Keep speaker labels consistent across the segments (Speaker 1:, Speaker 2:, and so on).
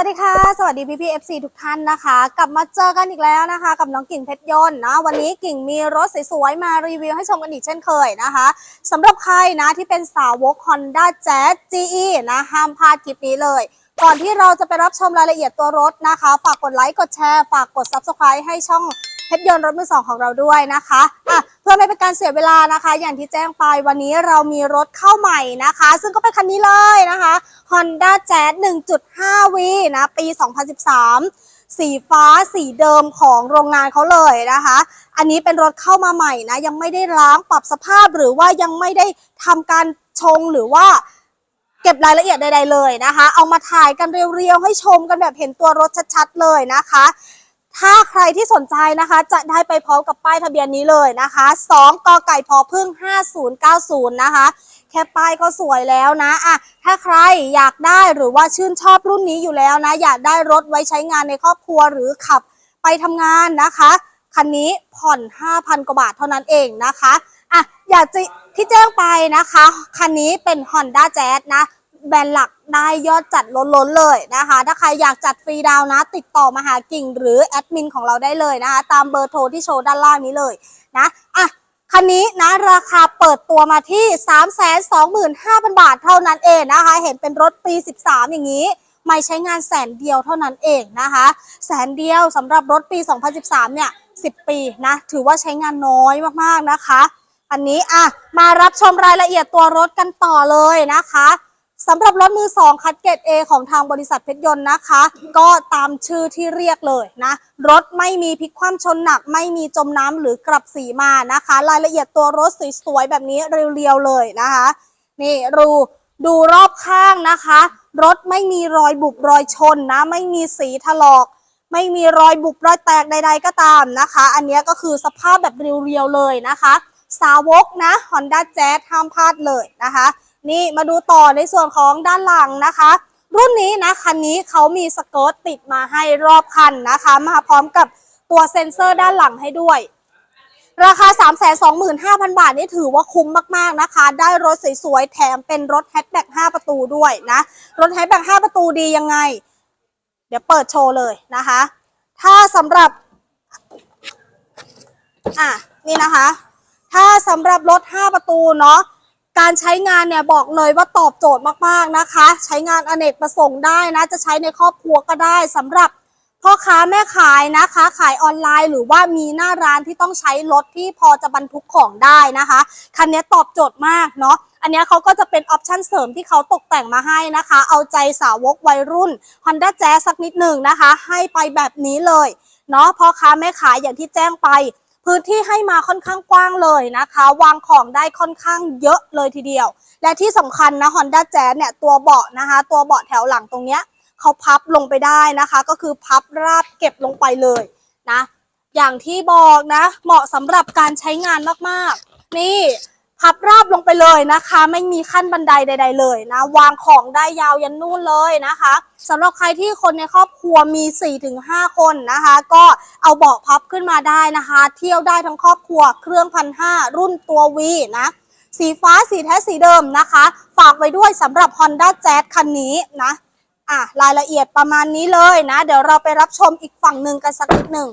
Speaker 1: วัสดีค่ะ สวัสดีพี่พีเอฟซีทุกท่านนะคะ กลับมาเจอกันอีกแล้วนะคะ กับน้องกิ่งเพชรยนต์นะวันนี้กิ่งมีรถสวยๆ มารีวิวให้ชมกันอีกเช่นเคยนะคะสำหรับใครนะที่เป็นสาวก Honda Jazz GE นะห้ามพลาดคลิปนี้เลย ก่อนที่เราจะไปรับชมรายละเอียดตัวรถนะคะ ฝากกดไลค์กดแชร์ฝากกด Subscribe ให้ช่องเพชรยนต์รถมือสองของเราด้วยนะคะอะเพื่อไม่เป็นการเสียเวลานะคะ อย่างที่แจ้งไปวันนี้เรามีรถเข้าใหม่นะคะ ซึ่งก็เป็นคันนี้เลยนะคะ Honda Jazz 1.5V นะ ปี 2013 สีฟ้าสีเดิมของโรงงานเขาเลยนะคะ อันนี้เป็นรถเข้ามาใหม่นะ ยังไม่ได้ล้างปรับสภาพหรือว่ายังไม่ได้ทำการชงหรือว่าเก็บรายละเอียดใดๆเลยนะคะ เอามาถ่ายกันเรียวๆ ให้ชมกันแบบเห็นตัวรถชัดๆ เลยนะคะ ถ้าใครที่สนใจนะคะ จะได้ไปพร้อมกับป้ายทะเบียนนี้เลยนะคะ2กไก่พอพึ่ง 5090 นะคะ แค่ป้ายก็สวยแล้วนะอะถ้าใครอยากได้หรือว่าชื่นชอบรุ่นนี้อยู่แล้วนะ อยากได้รถไว้ใช้งานในครอบครัวหรือขับไปทำงานนะคะ คันนี้ผ่อน 5,000 กว่าบาทเท่านั้นเองนะคะอะอยากจะที่แจ้งไปนะคะ คันนี้เป็น Honda Jazz นะ แบรนด์หลักได้ยอดจัดล้นๆเลยนะคะ ถ้าใครอยากจัดฟรีดาวน์นะ ติดต่อมาหากิ่งหรือแอดมินของเราได้เลยนะคะ ตามเบอร์โทรที่โชว์ด้านล่างนี้เลยนะอะคันนี้นะราคาเปิดตัวมาที่ 325,000 บาทเท่านั้นเองนะคะ เห็นเป็นรถปี 13 อย่างนี้ ไม่ใช้งานแสนเดียวเท่านั้นเองนะคะ แสนเดียวสำหรับรถปี 2013 เนี่ย 10 ปีนะ ถือว่าใช้งานน้อยมากๆนะคะ อันนี้อะมารับชมรายละเอียดตัวรถกันต่อเลยนะคะ สำหรับรถมือ2คัดเกรด A ของทางบริษัทเพชรยนต์นะคะ ก็ตามชื่อที่เรียกเลยนะ รถไม่มีพลิกคว่ำชนหนัก ไม่มีจมน้ำหรือกลับสีมานะคะ รายละเอียดตัวรถสวยๆแบบนี้เรียวๆเลยนะคะ นี่ดูดูรอบข้างนะคะ รถไม่มีรอยบุบรอยชนนะ ไม่มีสีถลอก ไม่มีรอยบุบรอยแตกใด ๆ ก็ตามนะคะ อันนี้ก็คือสภาพแบบเรียวๆเลยนะคะ สาวกนะ Honda Jazz ห้ามพลาดเลยนะคะ นี่มาดูต่อในส่วนของด้านหลังนะคะ รุ่นนี้นะคันนี้เขามีสเกิร์ตติดมาให้รอบคันนะคะ มาพร้อมกับตัวเซ็นเซอร์ด้านหลังให้ด้วย ราคา 325,000 บาทนี่ถือว่าคุ้มมากๆนะคะ ได้รถสวยๆ แถมเป็นรถแฮชแบ็ก5ประตูด้วยนะ รถแฮชแบ็ก5ประตูดียังไง เดี๋ยวเปิดโชว์เลยนะคะ ถ้าสำหรับอะนี่นะคะ ถ้าสำหรับรถ 5 ประตูเนาะ การใช้งานเนี่ยบอกเลยว่าตอบโจทย์มากๆนะคะ ใช้งานอเนกประสงค์ได้นะ จะใช้ในครอบครัวก็ได้สำหรับพ่อค้าแม่ขายนะคะขายออนไลน์หรือว่ามีหน้าร้านที่ต้องใช้รถที่พอจะบรรทุกของได้นะคะคันนี้ตอบโจทย์มากเนาะอันนี้เขาก็จะเป็นออปชั่นเสริมที่เขาตกแต่งมาให้นะคะ เอาใจสาวกวัยรุ่น Honda Jazz สักนิดหนึ่งนะคะ ให้ไปแบบนี้เลยเนาะพ่อค้าแม่ขายอย่างที่แจ้งไป พื้นที่ให้มาค่อนข้างกว้างเลยนะคะ วางของได้ค่อนข้างเยอะเลยทีเดียว และที่สำคัญนะ Honda Jazz เนี่ยตัวเบาะนะคะ ตัวเบาะแถวหลังตรงเนี้ยเขาพับลงไปได้นะคะ ก็คือพับราบเก็บลงไปเลยนะ อย่างที่บอกนะ เหมาะสำหรับการใช้งานมากๆ นี่ พับราบลงไปเลยนะคะ ไม่มีขั้นบันไดใด ๆ เลยนะ วางของได้ยาวยันนู่นเลยนะคะสำหรับใครที่คนในครอบครัวมี 4-5 คนนะคะ ก็เอาเบาะพับขึ้นมาได้นะคะ เที่ยวได้ทั้งครอบครัวเครื่องพันห้ารุ่นตัววีนะสีฟ้าสีแท้สีเดิมนะคะ ฝากไว้ด้วยสำหรับ Honda Jazz คันนี้นะอะรายละเอียดประมาณนี้เลยนะ เดี๋ยวเราไปรับชมอีกฝั่งหนึ่งกันสักนิดหนึ่ง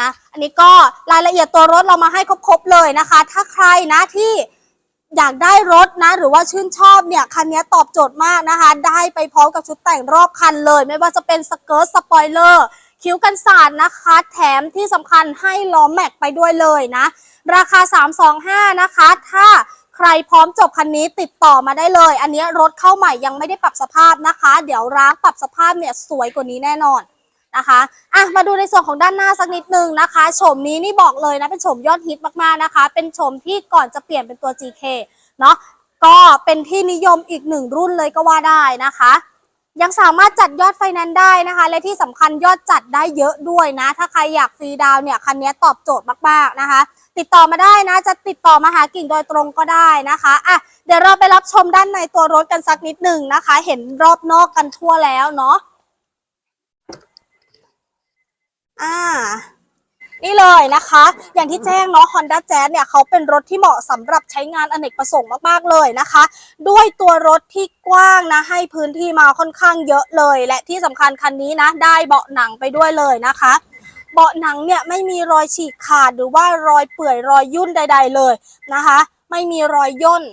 Speaker 1: นะอันนี้ก็รายละเอียดตัวรถเรามาให้ครบๆเลยนะคะ ถ้าใครนะที่อยากได้รถนะ หรือว่าชื่นชอบเนี่ยคันนี้ตอบโจทย์มากนะคะ ได้ไปพร้อมกับชุดแต่งรอบคันเลย ไม่ว่าจะเป็นสเกิร์ตสปอยเลอร์คิ้วกันสาดนะคะ แถมที่สำคัญให้ล้อแม็กไปด้วยเลยนะ ราคา 325 นะคะ ถ้าใครพร้อมจบคันนี้ติดต่อมาได้เลย อันนี้รถเข้าใหม่ยังไม่ได้ปรับสภาพนะคะ เดี๋ยวร้างปรับสภาพเนี่ยสวยกว่านี้แน่นอน นะคะอะมาดูในส่วนของด้านหน้าสักนิดนึงนะคะโฉมนี้นี่บอกเลยนะเป็นโฉมยอดฮิตมากๆนะคะ เป็นโฉมที่ก่อนจะเปลี่ยนเป็นตัว GK เนาะก็เป็นที่นิยมอีกหนึ่งรุ่นเลยก็ว่าได้นะคะ ยังสามารถจัดยอดไฟแนนซ์ได้นะคะ และที่สำคัญยอดจัดได้เยอะด้วยนะ ถ้าใครอยากฟรีดาวน์เนี่ยคันนี้ตอบโจทย์มากๆนะคะ ติดต่อมาได้นะ จะติดต่อมาหากิ่งโดยตรงก็ได้นะคะอะเดี๋ยวเราไปรับชมด้านในตัวรถกันสักนิดหนึ่งนะคะ เห็นรอบนอกกันทั่วแล้วเนาะ อ่า นี่ เลยนะคะ อย่างที่แจ้งเนาะ Honda Jazz เนี่ยเขาเป็นรถที่เหมาะสำหรับใช้งานอเนกประสงค์มากๆเลยนะคะ ด้วยตัวรถที่กว้างนะให้พื้นที่มาค่อนข้างเยอะเลย และที่สำคัญคันนี้นะ ได้เบาะหนังไปด้วยเลยนะคะเบาะหนังเนี่ยไม่มีรอยฉีกขาดหรือว่ารอยเปื่อยรอยยุ่นใด ๆเลยนะคะ ไม่มีรอยย่น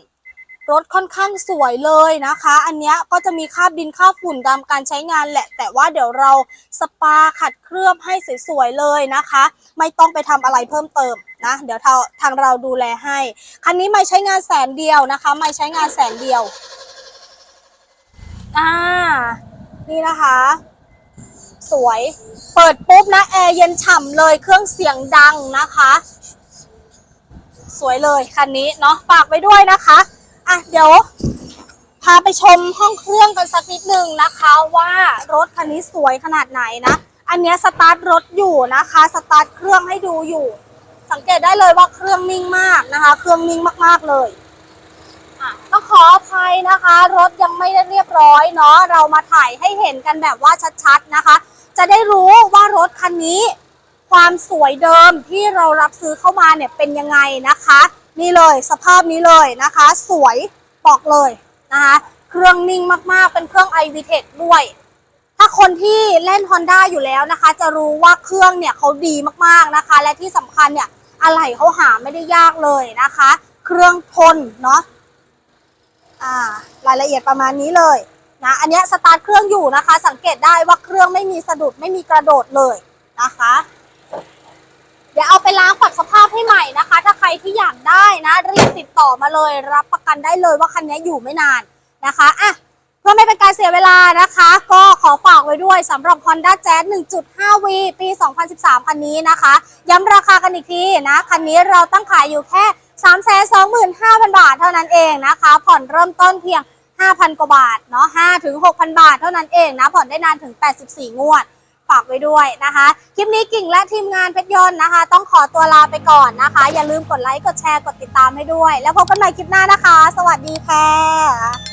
Speaker 1: รถค่อนข้างสวยเลยนะคะ อันนี้ก็จะมีคราบดินคราบฝุ่นตามการใช้งานแหละ แต่ว่าเดี๋ยวเราสปาขัดเคลือบให้สวยๆเลยนะคะ ไม่ต้องไปทำอะไรเพิ่มเติมนะ เดี๋ยวาทางเราดูแลให้ คันนี้ไม่ใช้งานแสนเดียวนะคะ ไม่ใช้งานแสนเดียวอ่านี่นะคะ สวย เปิดปุ๊บนะแอร์เย็นฉ่ำเลยเครื่องเสียงดังนะคะ สวยเลยคันนี้เนาะฝากไว้ด้วยนะคะ อะเดี๋ยว พาไปชมห้องเครื่องกันสักนิดนึงนะคะว่ารถคันนี้สวยขนาดไหนนะ อันเนี้ยสตาร์ทรถอยู่นะคะ สตาร์ทเครื่องให้ดูอยู่ สังเกตได้เลยว่าเครื่องนิ่งมากนะคะ เครื่องนิ่งมากๆเลยอะต้องขออภัยนะคะ รถยังไม่ได้เรียบร้อยเนาะเรามาถ่ายให้เห็นกันแบบว่าชัดๆนะคะ จะได้รู้ว่ารถคันนี้ ความสวยเดิมที่เรารับซื้อเข้ามาเนี่ยเป็นยังไงนะคะ นี่เลยสภาพนี้เลยนะคะ สวยบอกเลยนะคะเครื่องนิ่งมากๆ เป็นเครื่อง i v t e c ด้วย ถ้าคนที่เล่น Honda อยู่แล้วนะคะ จะรู้ว่าเครื่องเนี่ยเขาดีมากๆนะคะ และที่สำคัญเนี่ยอะไหล่เขาหาไม่ได้ยากเลยนะคะ เครื่องทนเนาะอ่ารายละเอียดประมาณนี้เลยนะอันนี้สตาร์ทเครื่องอยู่นะคะ สังเกตได้ว่าเครื่องไม่มีสะดุดไม่มีกระโดดเลยนะคะ ดี๋ยวเอาไปล้างปรับสภาพให้ใหม่นะคะ ถ้าใครที่อยากได้นะ รีบติดต่อมาเลย รับประกันได้เลยว่าคันนี้อยู่ไม่นานนะคะอะเพื่อไม่เป็นการเสียเวลานะคะ ก็ขอฝากไว้ด้วยสำหรับ Honda Jazz 1.5V ปี 2013 คันนี้นะคะ ย้ำราคากันอีกทีนะ คันนี้เราตั้งขายอยู่แค่ 325,000 บาทเท่านั้นเองนะคะ ผ่อนเริ่มต้นเพียง 5,000 กว่าบาทเนาะ5ถึง6,000 บาทเท่านั้นเองนะ ผ่อนได้นานถึง 84 งวด ฝากไว้ด้วยนะคะ คลิปนี้กิ่งและทีมงานเพชรยนต์นะคะ ต้องขอตัวลาไปก่อนนะคะ อย่าลืมกดไลค์กดแชร์กดติดตามให้ด้วย แล้วพบกันใหม่คลิปหน้านะคะ สวัสดีค่ะ